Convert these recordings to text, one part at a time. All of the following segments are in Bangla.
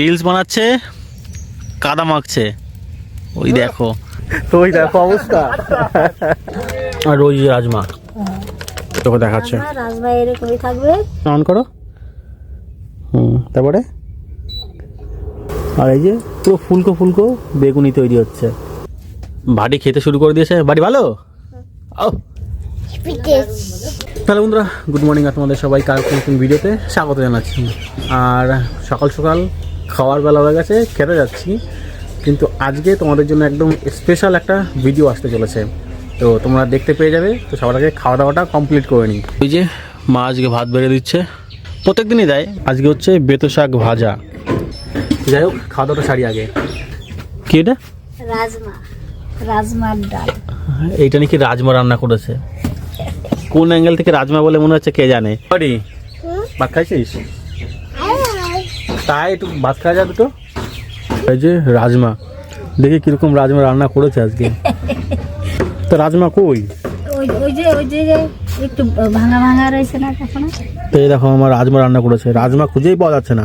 রিলস বানাচ্ছে কাদা মাখছে। ওই দেখো। তো ওই দেখো অবস্থা। আর ওই যে রাজমা। তোকে দেখাচ্ছে। রাজমা রাজমা এরকমই থাকবে। অন করো। হুম তারপরে? আর এই যে পুরো ফুলকো ফুলকো বেগুনি তৈরি হচ্ছে। বাড়ি খেতে শুরু করে দিয়েছে। বাড়ি ভালো? আও তাহলে বন্ধুরা গুড মর্নিং আর তোমাদের সবাই কার নতুন ভিডিওতে স্বাগত জানাচ্ছি। আর সকাল সকাল খাওয়ার বেলা হয়ে গেছে খেতে যাচ্ছি। কিন্তু আজকে তোমাদের জন্য একদম স্পেশাল একটা ভিডিও আসতে চলেছে। তো তোমরা দেখতে পেয়ে যাবে তো সবার আগে খাওয়া দাওয়াটা কমপ্লিট করে নিই। ওই যে মা আজকে ভাত বেড়ে দিচ্ছে প্রত্যেক দিনই দেয়। আজকে হচ্ছে বেতো শাক ভাজা। যাই হোক খাওয়া দাওয়াটা সারি আগে। কি এটা? রাজমা রাজমার ডাল। এইটা নাকি রাজমা রান্না করেছে। কোন অ্যাঙ্গেল থেকে রাজমা বলে মনে হচ্ছে কে জানে? বাড়ি? ভাত খাইছিস? তাই একটু ভাত খাওয়া যা দুটো এই যে রাজমা দেখি কীরকম রাজমা রান্না করেছে আজকে। তো রাজমা কই? ওই ওই যে ওই যে যে একটু ভাঙা ভাঙা রয়েছে না কখনো তো এই দেখো আমার রাজমা রান্না করেছে। রাজমা খুঁজেই পাওয়া যাচ্ছে না।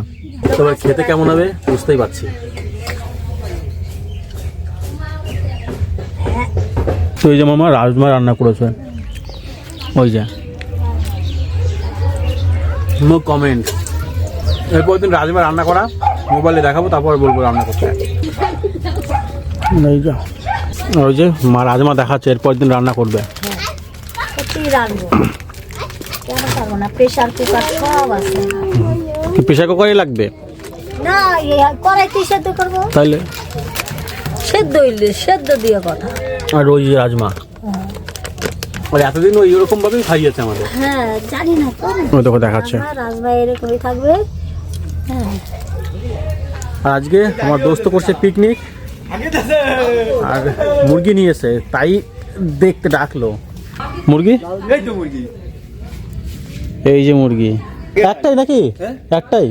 তবে খেতে কেমন হবে? বুঝতেই পারছি। তো এই যে মামা রাজমা রান্না করেছে। ওই যে। নো কমেন্ট এরপর দিন রাজমা রান্না করা মোবাইলে দেখাবো তারপর বলব রান্না করতে। এই যে ওই যে মা রাজমা দেখাচ্ছে এরপর দিন রান্না করবে। প্রেশার কুকার সব আছে। প্রেশার কুকারই লাগবে? না সেদ্ধ করব? তাইলে? সেদ্ধ হইলে সেদ্ধ দিয়ে কথা। আর ওই রাজমা। আর এতদিন ওই এরকম ভাবেই খাইয়েছে আমাদের। হ্যাঁ জানি না তো। দেখো দেখাচ্ছে। রাজমা রাজমা এরকমই থাকবে। আর আজকে আমার দোস্ত করছে পিকনিক আর মুরগি নিয়েছে তাই দেখতে ডাকলো। মুরগি? এই তো মুরগি। এই যে মুরগি। একটাই নাকি? একটাই?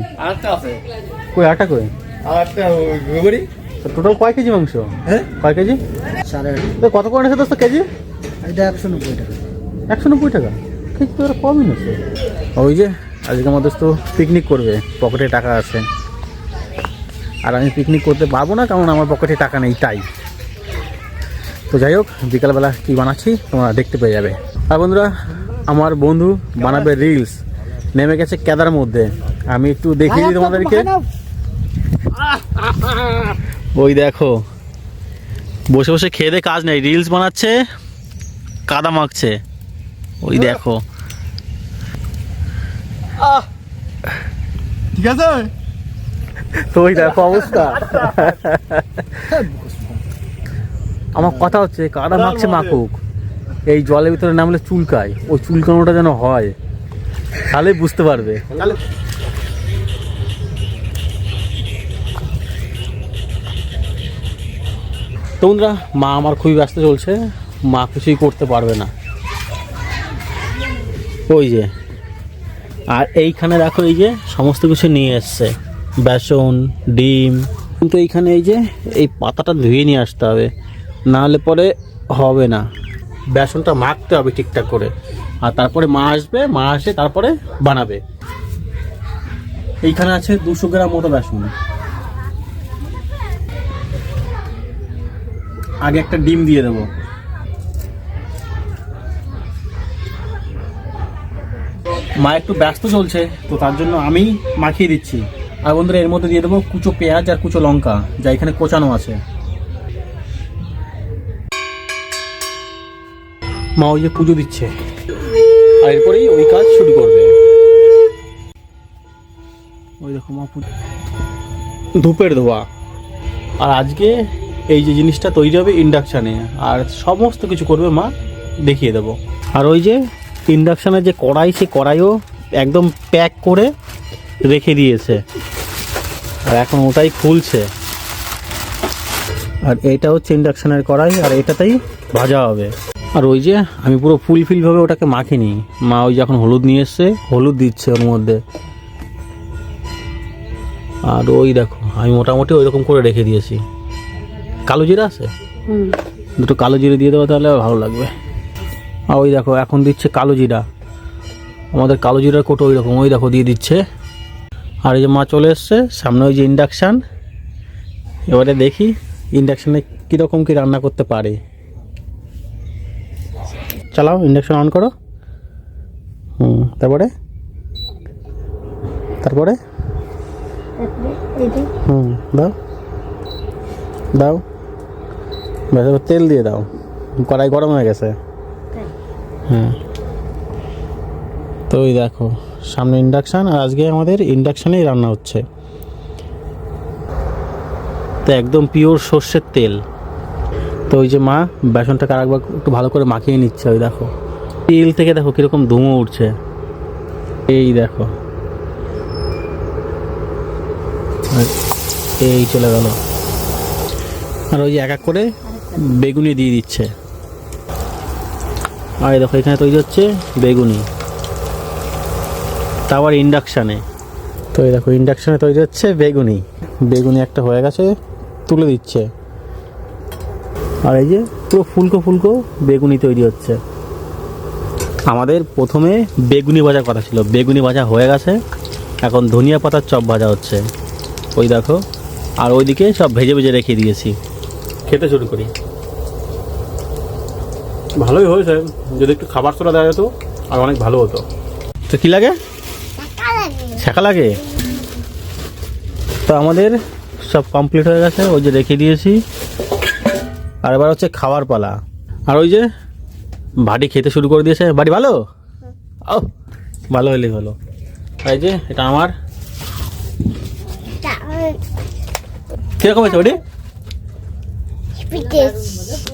কই আটা কই? টোটাল কয় কেজি মাংস? হ্যাঁ? কয় কেজি? সাড়ে তো কত করে নিয়েছে দোস্ত কেজি? এটা একশো নব্বই টাকা। একশো নব্বই টাকা? ঠিক তো এরা কমই নিয়েছে ওই যে আজকে আমার দোস্ত পিকনিক করবে, পকেটে টাকা আছে। আর আমি পিকনিক করতে পারব না, কারণ আমার পকেটে টাকা নেই, তাই। তো যাই হোক, বিকালবেলা কী বানাচ্ছি, তোমরা দেখতে পেয়ে যাবে। আর বন্ধুরা, আমার বন্ধু বানাবে রিলস নেমে গেছে কেদার মধ্যে। আমি একটু দেখিয়ে দিই তোমাদেরকে। ওই দেখো, বসে বসে খেয়ে কাজ নেই। রিলস বানাচ্ছে, কাদা মাখছে। ওই দেখো। ঠিক আছে? তো ওই দেখো অবস্থা। আমার কথা হচ্ছে কাদা মাখছে মাকুক এই জলের ভিতরে নামলে চুলকায়। ওই চুলকানোটা যেন হয়, তাহলে বুঝতে পারবে। তো বন্ধুরা, মা আমার খুবই ব্যস্ত চলছে, মা কিছুই করতে পারবে না। ওই যে আর এইখানে দেখো এই যে সমস্ত কিছু নিয়ে এসছে। বেসন, ডিম। কিন্তু এইখানে এই যে এই পাতাটা ধুয়ে নিয়ে আসতে হবে। না হলে পরে হবে না। বেসনটা মাখতে হবে ঠিকঠাক করে। আর তারপরে মা আসবে, মা আসে, তারপরে বানাবে। এইখানে আছে দুশো গ্রাম মতো বেসন। আগে একটা ডিম দিয়ে দেবো। মা একটু ব্যস্ত চলছে, তো তার জন্য আমি মাখিয়ে দিচ্ছি। আর বন্ধুরা, এর মধ্যে দিয়ে দেবো কুচো পেঁয়াজ আর কুচো লঙ্কা, যা এখানে কোচানো আছে। মা ওই যে পুজো দিচ্ছে। আর এরপরেই ওই কাজ শুরু করবে। ওই দেখো মা ধূপের ধোয়া। আর আজকে এই যে জিনিসটা তৈরি হবে ইন্ডাকশানে, আর সমস্ত কিছু করবে মা, দেখিয়ে দেবো। আর ওই যে ইন্ডাকশানের যে কড়াই সে কড়াইও একদম প্যাক করে রেখে দিয়েছে। আর এখন ওটাই খুলছে। আর এটা হচ্ছে ইন্ডাকশানের কড়াই আর এটাতেই ভাজা হবে। আর ওই যে আমি পুরো ফুলফিলভাবে ওটাকে মাখিনি। মা ওই যে এখন হলুদ নিয়ে এসছে হলুদ দিচ্ছে ওর মধ্যে। আর ওই দেখো আমি মোটামুটি ওই রকম করে রেখে দিয়েছি। কালো জিরা আছে? দুটো কালো জিরে দিয়ে দেবো তাহলে ভালো লাগবে। আর ওই দেখো, এখন দিচ্ছে কালো জিরা। আমাদের কালো জিরার কোটো ওই রকম ওই দেখো দিয়ে দিচ্ছে। আর এই যে মা চলে এসছে, সামনে ওই যে ইন্ডাকশান এবারে দেখি ইন্ডাকশানে কীরকম কী রান্না করতে পারে। চালাও ইন্ডাকশান অন করো। হুম, তারপরে? তারপরে? হুম, দাও। দাও। তেল দিয়ে দাও। কড়াই গরম হয়ে গেছে। হ্যাঁ। তো ওই দেখো, সামনে ইন্ডাকশান আর আজকে আমাদের ইন্ডাকশানেই রান্না হচ্ছে। তো একদম পিওর সর্ষের তেল। তো ওই যে মা বেসনটাকে আরেকবার একটু ভালো করে মাখিয়ে নিচ্ছে, ওই দেখো। তেল থেকে দেখো কীরকম ধুমো উঠছে। এই দেখো। এই চলে গেল। আর ওই এক এক করে বেগুনি দিয়ে দিচ্ছে। আর এই দেখো এখানে তৈরি হচ্ছে বেগুনি। তা আবার ইন্ডাকশানে। তো এই দেখো ইন্ডাকশানে তৈরি হচ্ছে বেগুনি। বেগুনি একটা হয়ে গেছে তুলে দিচ্ছে। আর এই যে পুরো ফুলকো ফুলকো বেগুনি তৈরি হচ্ছে। আমাদের প্রথমে বেগুনি ভাজার কথা ছিল। বেগুনি ভাজা হয়ে গেছে। এখন ধনিয়া পাতার চপ ভাজা হচ্ছে। ওই দেখো আর ওইদিকে সব ভেজে ভেজে রেখে দিয়েছি। খেতে শুরু করি। ভালোই হয়েছে। যদি একটু খাবার সোডা দেওয়া যেত আর অনেক ভালো হতো। তো কী লাগে? শেখা লাগে। তো আমাদের সব কমপ্লিট হয়ে গেছে ওই যে রেখে দিয়েছি। আর এবার হচ্ছে খাওয়ার পালা। আর ওই যে বাড়ি খেতে শুরু করে দিয়েছে। বাড়ি ভালো? ও ভালো হলেই হলো। এই যে এটা আমার। কীরকম হয়েছে বাড়ি with this.